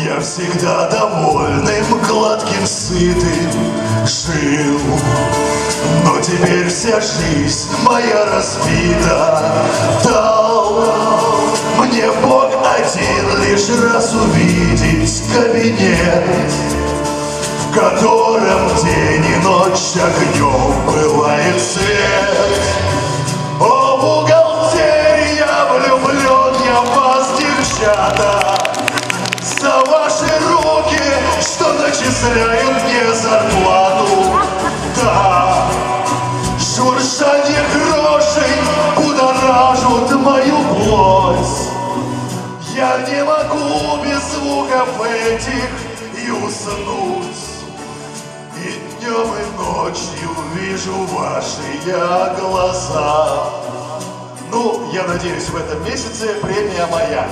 Я всегда довольным, гладким, сытым жил. Но теперь вся жизнь моя разбита. Дал мне Бог один лишь раз увидеть кабинет В котором день и ночь огнем бывает свет. О, бухгалтерия, влюблен я в вас, девчата начисляют мне зарплату Да, шуршание грошей будоражит мою плоть Я не могу без звуков этих и уснуть и днем и ночью вижу ваши я глаза. Ну, я надеюсь, в этом месяце премия моя.